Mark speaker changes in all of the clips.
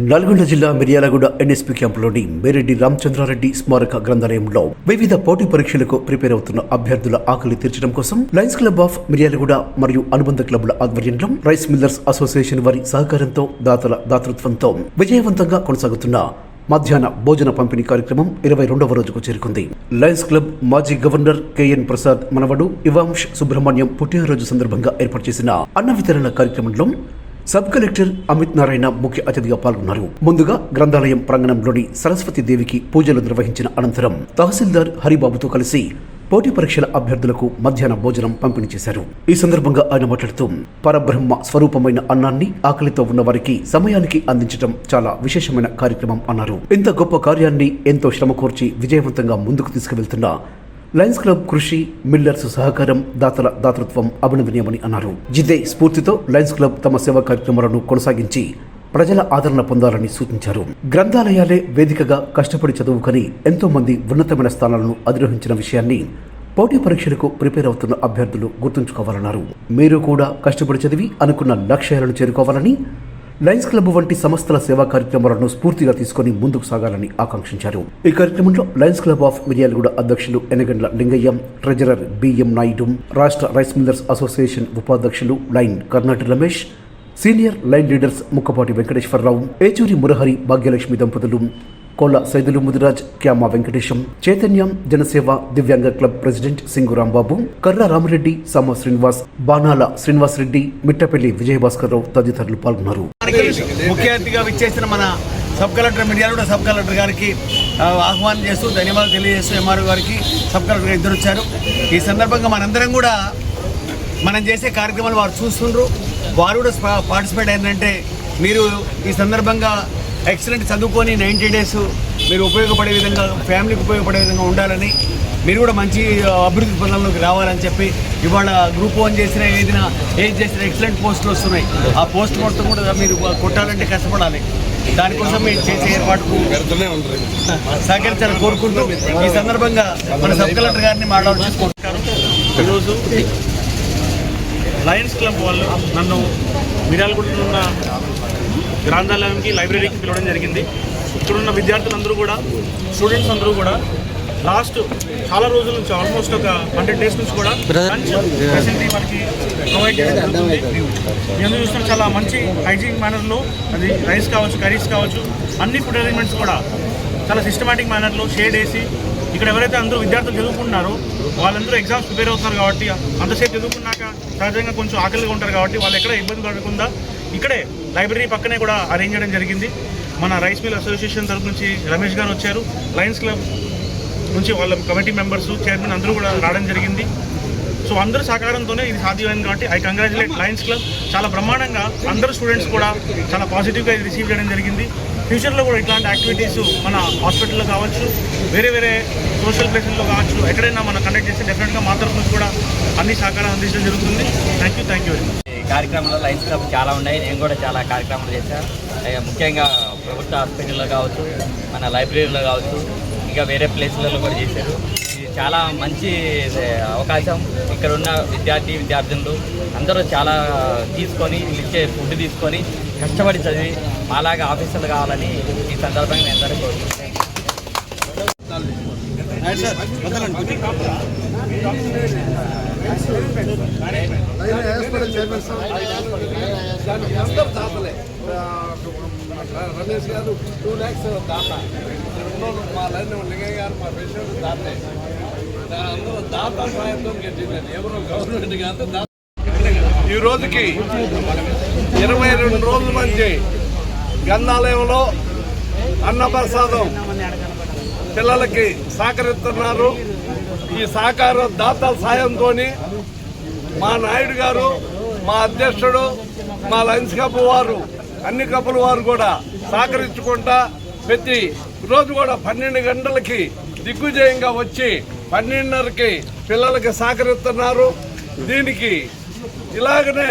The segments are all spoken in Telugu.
Speaker 1: నల్గొండ జిల్లా మిర్యాలగూడ ఎన్ఎస్పీ క్యాంపులోని మేరెడ్డి రామచంద్రారెడ్డి స్మారక గ్రంథాలయంలో వివిధ పోటీ పరీక్షలకు ప్రిపేర్ అవుతున్న అభ్యర్థుల ఆకలి తీర్చడం కోసం లయన్స్ క్లబ్ ఆఫ్ మిర్యాలగూడ మరియు అనుబంధ క్లబ్ల ఆధ్వర్యంలో రైస్ మిల్లర్స్ అసోసియేషన్ వారి సహకారంతో దాతల దాతృత్వంతో విజయవంతంగా కొనసాగుతున్న మధ్యాహ్న భోజన పంపిణీ కార్యక్రమం ఇరవై రెండవ రోజుకు చేరుకుంది. లయన్స్ క్లబ్ మాజీ గవర్నర్ కెఎన్ ప్రసాద్ మనవడు ఇవాంష్ సుబ్రహ్మణ్యం పుట్టినరోజు సందర్భంగా ఏర్పాటు చేసిన అన్న వితరణ కార్యక్రమంలో సబ్ కలెక్టర్ అమిత్ నారాయణ ముఖ్య అతిథిగా పాల్గొన్నారు. ముందుగా గ్రంథాలయం ప్రాంగణంలోని సరస్వతి దేవికి పూజలు నిర్వహించిన అనంతరం తహసీల్దార్ హరిబాబుతో కలిసి పోటీ పరీక్షల అభ్యర్థులకు మధ్యాహ్న భోజనం పంపిణీ చేశారు. ఈ సందర్భంగా ఆయన మాట్లాడుతూ పరబ్రహ్మ స్వరూపమైన అన్నాన్ని ఆకలితో ఉన్న వారికి సమయానికి అందించడం చాలా విశేషమైన కార్యక్రమం అన్నారు. ఇంత గొప్ప కార్యాన్ని ఎంతో శ్రమ కోర్చి విజయవంతంగా ముందుకు తీసుకువెళ్తున్న లయన్స్ క్లబ్ కృషి మిల్లర్స్ సహకారం దాతల దాతృత్వం అభినందనీయమని అన్నారు. జిదే స్ఫూర్తితో లయన్స్ క్లబ్ తమ సేవా కార్యక్రమాలను కొనసాగించి ప్రజల ఆదరణ పొందాలని సూచించారు. గ్రంథాలయాలే వేదికగా కష్టపడి చదువుకొని ఎంతో మంది ఉన్నతమైన స్థానాలను అధిరోహించిన విషయాన్ని పోటీ పరీక్షలకు ప్రిపేర్ అవుతున్న అభ్యర్థులు గుర్తుంచుకోవాలన్నారు. మీరు కూడా కష్టపడి చదివి అనుకున్న లక్ష్యాలను చేరుకోవాలని లయన్స్ క్లబ్ వంటి సంస్థల సేవా కార్యక్రమాలను స్ఫూర్తిగా తీసుకుని ముందుకు సాగాలని ఆకాంక్షించారు. ఈ కార్యక్రమంలో లయన్స్ క్లబ్ ఆఫ్ మిర్యాలగూడ అధ్యక్షులు ఎనగండ్ల లింగయ్య ట్రెజరర్ బిఎం నాయుడు రాష్ట్ర రైస్ మిల్లర్స్ అసోసియేషన్ ఉపాధ్యక్షులు lion Karnati Ramesh senior lion leaders Mukkapati Venkateswararao Yechuri Murahari Bhagyalakshmi దంపతులు కోల సైదులు ముదిరాజ్ క్యామ వెంకటేశం చైతన్యం జనసేవ దివ్యాంగ క్లబ్ ప్రెసిడెంట్ సింగు రాంబాబు కర్ర రామరెడ్డి సమ శ్రీనివాస్ బాణాల శ్రీనివాస్ రెడ్డి మిట్టపల్లి విజయభాస్కర్ రావు తదితరులు పాల్గొన్నారు.
Speaker 2: మనకి ముఖ్య అతిథిగా విచ్చేసిన మన sub collector Miryalaguda sub collector గారికి ఆహ్వానం చేస్తూ ధన్యవాదాలు తెలియజేస్తూ ఎంఆర్ఓ గారికి సబ్ కలెక్టర్ ఇద్దరు వచ్చారు. ఈ సందర్భంగా మనందరం కూడా మనం చేసే కార్యక్రమాలు వారు చూస్తుండ్రు. వారు కూడా పార్టిసిపేట్ అయిందంటే మీరు ఈ సందర్భంగా ఎక్సలెంట్ చదువుకొని నైంటీ డేస్ మీరు ఉపయోగపడే విధంగా ఫ్యామిలీకి ఉపయోగపడే విధంగా ఉండాలని మీరు కూడా మంచి అభివృద్ధి పనుల్లోకి రావాలని చెప్పి ఇవాళ గ్రూప్ వన్ చేసిన ఏదైనా ఏది చేసిన ఎక్సలెంట్ పోస్టులు వస్తున్నాయి. ఆ పోస్ట్ మొత్తం కూడా మీరు కొట్టాలంటే కష్టపడాలి. దానికోసం మీరు చేసే ఏర్పాటుకు సహకరించాలని కోరుకుంటూ ఈ సందర్భంగా మన సబ్ కలెక్టర్ గారిని మాట్లాడుకుంటున్నారు
Speaker 3: ఈరోజు లయన్స్ క్లబ్ వాళ్ళు నన్ను మిర్యాలగూడలో ఉన్న గ్రంథాలయంకి లైబ్రరీకి పిలవడం జరిగింది. ఇక్కడున్న విద్యార్థులందరూ కూడా స్టూడెంట్స్ అందరూ కూడా లాస్ట్ చాలా రోజుల నుంచి ఆల్మోస్ట్ ఒక హండ్రెడ్ డేస్ నుంచి కూడా ఫెసిలిటీ మనకి ప్రొవైడ్ చేయడం జరుగుతుంది. అందరూ చూస్తున్న చాలా మంచి హైజీన్ మేనర్లో అది రైస్ కావచ్చు కర్రీస్ కావచ్చు అన్ని ఫుడ్ అరేంజ్మెంట్స్ కూడా చాలా సిస్టమేటిక్ మేనర్లో షేడ్ వేసి ఇక్కడ ఎవరైతే అందరూ విద్యార్థులు చదువుకుంటున్నారో వాళ్ళందరూ ఎగ్జామ్స్ ప్రిపేర్ అవుతున్నారు కాబట్టి అంతసేపు చదువుకున్నాక సహజంగా కొంచెం ఆకలిగా ఉంటారు కాబట్టి వాళ్ళు ఎక్కడ ఇబ్బంది పడకుండా ఇక్కడే లైబ్రరీ పక్కనే కూడా అరేంజ్ చేయడం జరిగింది. మన రైస్ మిల్ అసోసియేషన్ తరపు నుంచి రమేష్ గారు వచ్చారు. లయన్స్ క్లబ్ నుంచి వాళ్ళ కమిటీ మెంబర్స్ చైర్మన్ అందరూ కూడా రావడం జరిగింది. సో అందరూ సహకారంతోనే ఇది సాధ్యమైంది కాబట్టి ఐ కంగ్రాచులేట్ లయన్స్ క్లబ్. చాలా బ్రహ్మాండంగా అందరూ స్టూడెంట్స్ కూడా చాలా పాజిటివ్గా ఇది రిసీవ్ చేయడం జరిగింది. ఫ్యూచర్లో కూడా ఇట్లాంటి యాక్టివిటీస్ మన హాస్పిటల్లో కావచ్చు వేరే వేరే సోషల్ ప్లేసెస్లో కావచ్చు ఎక్కడైనా మనం కండక్ట్ చేస్తే డెఫినెట్గా మా తరఫు నుంచి కూడా అన్ని సహకారం అందించడం జరుగుతుంది. Thank you thank you very much
Speaker 4: కార్యక్రమంలో లైన్స్ క్లబ్ చాలా ఉన్నాయి. నేను కూడా చాలా కార్యక్రమాలు చేశాను. ముఖ్యంగా ప్రభుత్వ హాస్పిటల్లో కావచ్చు మన లైబ్రరీలో కావచ్చు ఇంకా వేరే ప్లేస్లలో కూడా చేశారు. ఇది చాలా మంచి అవకాశం. ఇక్కడ ఉన్న విద్యార్థి విద్యార్థులు అందరూ చాలా తీసుకొని ఇచ్చే ఫుడ్ తీసుకొని కష్టపడి చదివి మాలాగా ఆఫీసర్లు కావాలని ఈ సందర్భంగా నేను అందరూ కోరుకుంటున్నాను.
Speaker 5: రమేష్ గారు టూ ల్యాక్స్ దాత మా లైన్ లింగయ్య గారు మా పేషెంట్ దాతే అందరూ దాత సాయంతో గెలిచిందండి ఎవరు గవర్నమెంట్ కాదు దాత ఈ రోజుకి ఇరవై రెండు రోజుల నుంచి గ్రంథాలయంలో అన్నప్రసాదం పిల్లలకి సహకరిస్తున్నారు. ఈ సహకార దాతల సాయంతో మా నాయుడు గారు మా అధ్యక్షుడు మా లంచ్ కప్ వారు అన్ని కప్పుల వారు కూడా సహకరించుకుంటా ప్రతి రోజు కూడా పన్నెండు గంటలకి దిగ్గుజయంగా వచ్చి పన్నెండున్నరకి పిల్లలకి సహకరిస్తున్నారు. దీనికి ఇలాగనే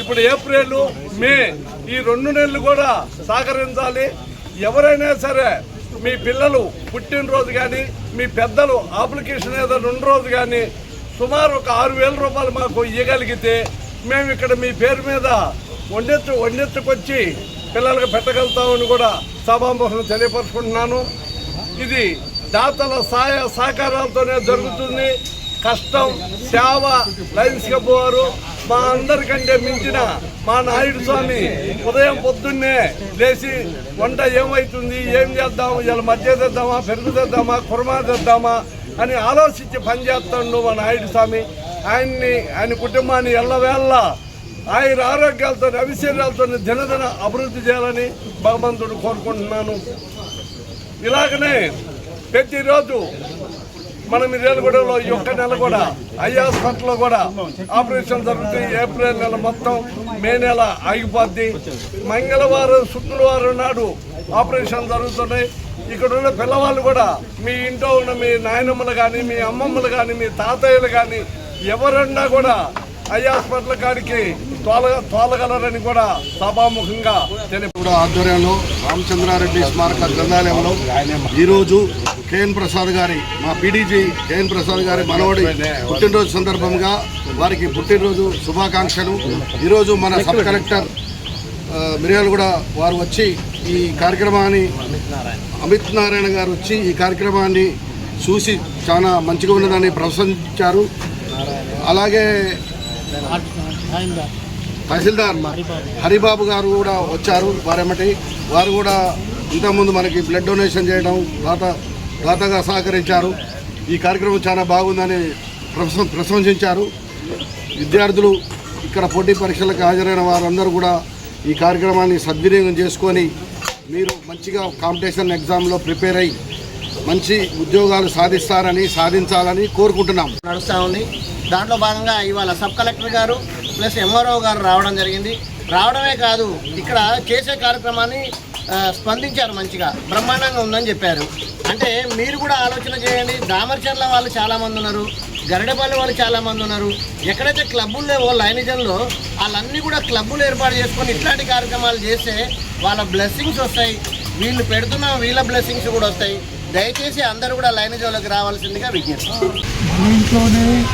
Speaker 5: ఇప్పుడు ఏప్రిల్ మే ఈ రెండు నెలలు కూడా సహకరించాలి. ఎవరైనా సరే మీ పిల్లలు పుట్టినరోజు కానీ మీ పెద్దలు అప్లికేషన్ ఏదో రెండు రోజు కానీ సుమారు ఒక ఆరు వేల రూపాయలు మాకు ఇవ్వగలిగితే మేము ఇక్కడ మీ పేరు మీద వండెత్తు వండెత్తుకొచ్చి పిల్లలకు పెట్టగలుగుతామని కూడా సభాముఖం తెలియపరుచుకుంటున్నాను. ఇది దాతల సహాయ సహకారాలతోనే జరుగుతుంది. కష్టం సేవ లైన్స్ వారు మా అందరికంటే మించిన మా నాయుడు స్వామి ఉదయం పొద్దున్నే లేచి వంట ఏమవుతుంది ఏం చేద్దాము ఇలా మధ్య తెద్దామా పెరుగు తెద్దామా కుర్మా తెద్దామా అని ఆలోచించి పనిచేస్తాడు మా నాయుడు స్వామి. ఆయన్ని ఆయన కుటుంబాన్ని ఎల్లవేళ్ళ ఆయన ఆరోగ్యాలతో అవిశర్యాలతో దినదిన అభివృద్ధి చేయాలని భగవంతుడు కోరుకుంటున్నాను. ఇలాగనే ప్రతిరోజు మన మిర్యాలగూడలో ఈ ఒక్క నెల కూడా ఐ హాస్పిటల్లో కూడా ఆపరేషన్ జరుగుతాయి ఏప్రిల్ నెల మొత్తం మే నెల ఆగిపోద్ది. మంగళవారం శుక్రవారం నాడు ఆపరేషన్ జరుగుతున్నాయి. ఇక్కడ ఉన్న పిల్లవాళ్ళు కూడా మీ ఇంట్లో ఉన్న మీ నాయనమ్మలు కానీ మీ అమ్మమ్మలు కానీ మీ తాతయ్యలు కానీ ఎవరన్నా కూడా ఐ హాస్పిటల్ కాడికి తోల తోలగలరని కూడా సభాముఖంగా తెలియ
Speaker 6: కూడా ఆధ్వర్యంలో రామచంద్రారెడ్డి స్మారక గ్రంథాలయంలో ఈరోజు కేఎన్ ప్రసాద్ గారి మా పీడీజీ కేఎన్ ప్రసాద్ గారి మనవడి పుట్టినరోజు సందర్భంగా వారికి పుట్టినరోజు శుభాకాంక్షలు. ఈరోజు మన సబ్ కలెక్టర్ ఆ, మిర్యాలు కూడా వారు వచ్చి ఈ కార్యక్రమాన్ని అమిత్ నారాయణ గారు వచ్చి ఈ కార్యక్రమాన్ని చూసి చాలా మంచిగా ఉన్నదని ప్రశంసించారు. అలాగే తహసీల్దార్ హరిబాబు గారు కూడా వచ్చారు వారేమటి వారు కూడా ఇంతకుముందు మనకి బ్లడ్ డొనేషన్ చేయడం తర్వాత దాతగా సహకరించారు. ఈ కార్యక్రమం చాలా బాగుందని ప్రశం ప్రశంసించారు. విద్యార్థులు ఇక్కడ పోటీ పరీక్షలకు హాజరైన వారందరూ కూడా ఈ కార్యక్రమాన్ని సద్వినియోగం చేసుకొని మీరు మంచిగా కాంపిటీషన్ ఎగ్జామ్లో ప్రిపేర్ అయ్యి మంచి ఉద్యోగాలు సాధిస్తారని సాధించాలని కోరుకుంటున్నాం.
Speaker 7: నడుస్తూ ఉంది. దాంట్లో భాగంగా ఇవాళ సబ్ కలెక్టర్ గారు ప్లస్ ఎంఆర్ఓ గారు రావడం జరిగింది. రావడమే కాదు ఇక్కడ చేసే కార్యక్రమాన్ని స్పందించారు మంచిగా. బ్రహ్మాండంగా ఉందని చెప్పారు. అంటే మీరు కూడా ఆలోచన చేయండి. దామర్చర్ల వాళ్ళు చాలామంది ఉన్నారు. గరడపల్లి వాళ్ళు చాలామంది ఉన్నారు. ఎక్కడైతే క్లబ్బులు లేవో లైనిజంలో వాళ్ళన్నీ కూడా క్లబ్బులు ఏర్పాటు చేసుకొని ఇట్లాంటి కార్యక్రమాలు చేస్తే వాళ్ళ బ్లెస్సింగ్స్ వస్తాయి. వీళ్ళు పెడుతున్న వీళ్ళ బ్లెస్సింగ్స్ కూడా వస్తాయి. దయచేసి అందరూ కూడా లైనిజంలోకి రావాల్సిందిగా విజ్ఞప్తి.
Speaker 8: మన ఇంట్లోనే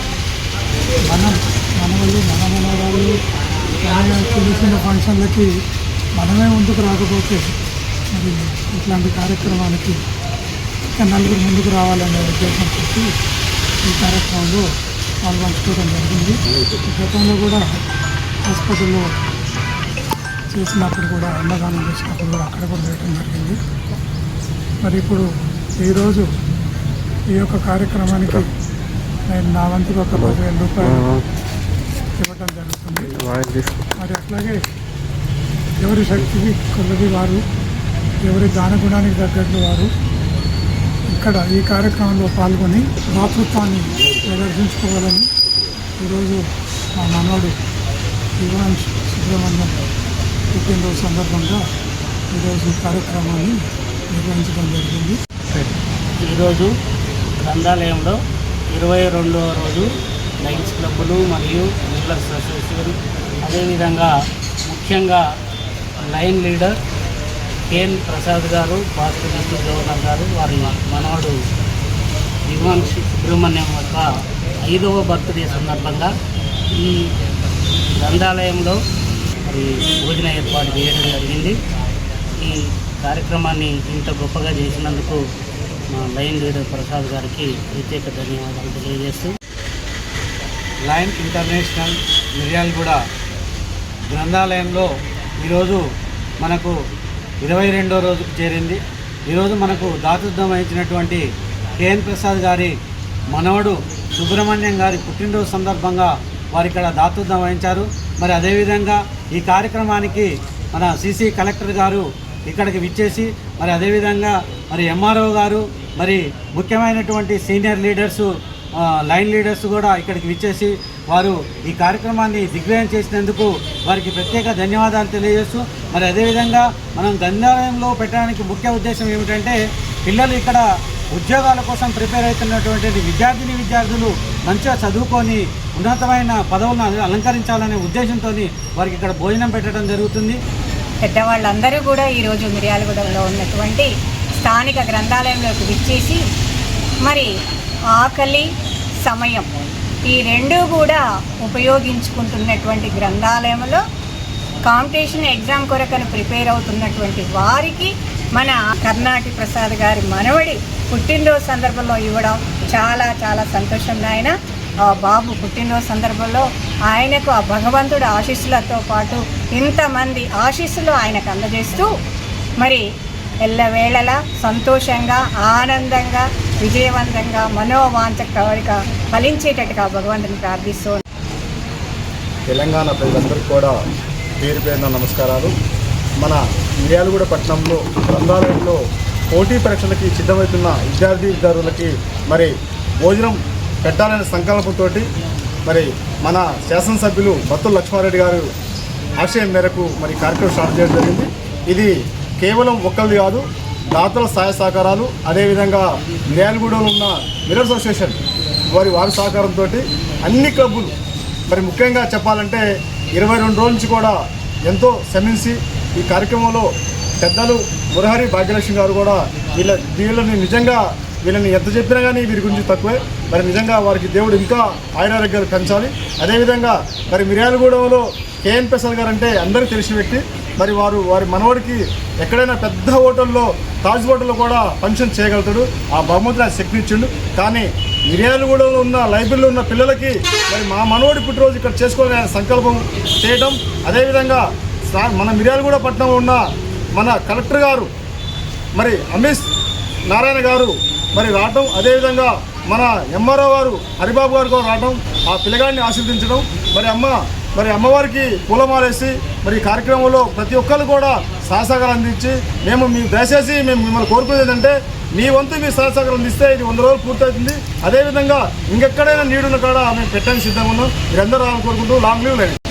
Speaker 8: మనం మనవలు మన మనవరాలు ఫంక్షన్లకి మనమే ముందుకు రాకపోతే మరి ఇట్లాంటి కార్యక్రమానికి ఇంకా నలుగురు ముందుకు రావాలనే ఉద్దేశంతో ఈ కార్యక్రమంలో పాల్గొంచుకోవడం జరిగింది. గతంలో కూడా హాస్పిటల్లో చేసినప్పుడు కూడా అన్నదానం చేసినప్పుడు కూడా అక్కడ కూడా చేయడం జరిగింది. మరి ఇప్పుడు ఈరోజు ఈ యొక్క కార్యక్రమానికి నేను నా వంతుకు ఒక పదివేల రూపాయలు ఇవ్వటం జరుగుతుంది. మరి అట్లాగే ఎవరి శక్తికి కొలది వారు ఎవరి దాన గుణానికి తగ్గట్టు వారు ఇక్కడ ఈ కార్యక్రమంలో పాల్గొని మాతృత్వాన్ని ప్రదర్శించుకోవాలని ఈరోజు మా మనవడు యువన్ సుబ్రహ్మణ్యం పుట్టినరోజు సందర్భంగా ఈరోజు కార్యక్రమాన్ని నిర్వహించడం జరిగింది.
Speaker 9: ఈరోజు గ్రంథాలయంలో ఇరవై రెండవ రోజు లైన్స్ క్లబ్బులు మరియు రీడర్స్ అసోసియేషన్ అదేవిధంగా ముఖ్యంగా లైన్ లీడర్ కేఎన్ ప్రసాద్ గారు భాస్కర్ డిస్ట్రిక్ట్ గవర్నర్ గారు వారి మనవడు దివాన్ సుబ్రహ్మణ్యం యొక్క ఐదవ బర్త్డే సందర్భంగా ఈ గ్రంథాలయంలో మరి భోజన ఏర్పాటు చేయడం జరిగింది. ఈ కార్యక్రమాన్ని ఇంత గొప్పగా చేసినందుకు మా లైన్ లీడర్ ప్రసాద్ గారికి ప్రత్యేక ధన్యవాదాలు తెలియజేస్తూ
Speaker 2: లైన్ ఇంటర్నేషనల్ మిర్యాలగూడ గ్రంథాలయంలో ఈరోజు మనకు ఇరవై రెండో రోజుకు చేరింది. ఈరోజు మనకు దాతృత్వం వహించినటువంటి కేఎన్ ప్రసాద్ గారి మనవడు సుబ్రహ్మణ్యం గారి పుట్టినరోజు సందర్భంగా వారు ఇక్కడ దాతృత్వం వహించారు. మరి అదేవిధంగా ఈ కార్యక్రమానికి మన సిసి కలెక్టర్ గారు ఇక్కడికి విచ్చేసి మరి అదేవిధంగా మరి ఎంఆర్ఓ గారు మరి ముఖ్యమైనటువంటి సీనియర్ లీడర్సు లైన్ లీడర్స్ కూడా ఇక్కడికి విచ్చేసి వారు ఈ కార్యక్రమాన్ని దిగ్విజయం చేసినందుకు వారికి ప్రత్యేక ధన్యవాదాలు తెలియజేస్తూ మరి అదేవిధంగా మనం గ్రంథాలయంలో పెట్టడానికి ముఖ్య ఉద్దేశం ఏమిటంటే పిల్లలు ఇక్కడ ఉద్యోగాల కోసం ప్రిపేర్ అవుతున్నటువంటి విద్యార్థిని విద్యార్థులు మంచిగా చదువుకొని ఉన్నతమైన పదవులను అలంకరించాలనే ఉద్దేశంతో వారికి ఇక్కడ భోజనం పెట్టడం జరుగుతుంది.
Speaker 10: పెద్దవాళ్ళందరూ కూడా ఈరోజు మిర్యాలగూడెంలో ఉన్నటువంటి స్థానిక గ్రంథాలయంలోకి విచ్చేసి మరి ఆకలి సమయం ఈ రెండు కూడా ఉపయోగించుకుంటున్నటువంటి గ్రంథాలయంలో కాంపిటీషన్ ఎగ్జామ్ కొరకని ప్రిపేర్ అవుతున్నటువంటి వారికి మన కర్ణాటి ప్రసాద్ గారి మనవడి పుట్టినరోజు సందర్భంలో ఇవ్వడం చాలా చాలా సంతోషం నాయన. బాబు పుట్టినరోజు సందర్భంలో ఆయనకు ఆ భగవంతుడు ఆశీస్సులతో పాటు ఇంతమంది ఆశీస్సులు ఆయనకు అందజేస్తూ మరి ఎల్లవేళలా సంతోషంగా ఆనందంగా విజయవంతంగా మనోవాంఛ కోరిక ఫలించేటట్టుగా భగవంతుని ప్రార్థిస్తూ
Speaker 11: తెలంగాణ ప్రజలందరికీ కూడా పేరు పేరున నమస్కారాలు. మన మిర్యాలగూడ పట్టణంలో గ్రంథాలయంలో పోటీ పరీక్షలకి సిద్ధమవుతున్న విద్యార్థి విద్యార్థులకి మరి భోజనం పెట్టాలనే సంకల్పంతో మరి మన శాసనసభ్యులు బత్తుల లక్ష్మారెడ్డి గారు ఆశయం మేరకు మరి కార్యక్రమం స్టార్ట్ చేయడం జరిగింది. ఇది కేవలం ఒక్కరిది కాదు దాతల సహాయ సహకారాలు అదేవిధంగా నేలగూడలో ఉన్న మిరర్స్ అసోసియేషన్ వారి వారి సహకారంతో అన్ని క్లబ్బులు. మరి ముఖ్యంగా చెప్పాలంటే ఇరవై రెండు రోజుల నుంచి కూడా ఎంతో శ్రమించి ఈ కార్యక్రమంలో పెద్దలు మురహరి భాగ్యలక్ష్మి గారు కూడా వీళ్ళ వీళ్ళని నిజంగా వీళ్ళని ఎంత చెప్పినా కానీ వీరి గురించి తక్కువే. మరి నిజంగా వారికి దేవుడు ఇంకా ఆయురారోగ్యాలు పెంచాలి. అదేవిధంగా మరి మిర్యాలగూడెంలో కేఎన్ ప్రసాద్ గారు అంటే అందరికీ తెలిసిన వ్యక్తి. మరి వారు వారి మనవడికి ఎక్కడైనా పెద్ద హోటల్లో తాజ్ హోటల్లో కూడా ఫంక్షన్ చేయగలుగుతాడు. ఆ బహుమతిని ఆ శక్తి ఇచ్చిండు కానీ మిర్యాలగూడలో ఉన్న లైబ్రరీలో ఉన్న పిల్లలకి మరి మా మనవడి పుట్టినరోజు ఇక్కడ చేసుకోవాలని ఆయన సంకల్పం చేయడం. అదేవిధంగా మన మిర్యాలగూడ పట్టణంలో ఉన్న మన కలెక్టర్ గారు మరి అమిత్ నారాయణ గారు మరి రావటం. అదేవిధంగా మన ఎంఆర్ఓ గారు హరిబాబు గారు కూడా రావటం. ఆ పిల్లగాడిని ఆశీర్వదించడం. మరి అమ్మ మరి అమ్మవారికి పూలమాలేసి మరి ఈ కార్యక్రమంలో ప్రతి ఒక్కరు కూడా సహసాగాలు అందించి మేము మీ దయచేసి మేము మిమ్మల్ని కోరుకునేది ఏంటంటే మీ వంతు మీ సహసాగాలు అందిస్తే ఇది వంద రోజులు పూర్తవుతుంది. అదేవిధంగా ఇంకెక్కడైనా నీడున్న కాడ మేము పెట్టడానికి సిద్ధంగా ఉన్నాం. మీరందరూ రావాలని కోరుకుంటూ లాంగ్ లీవ్ లేదు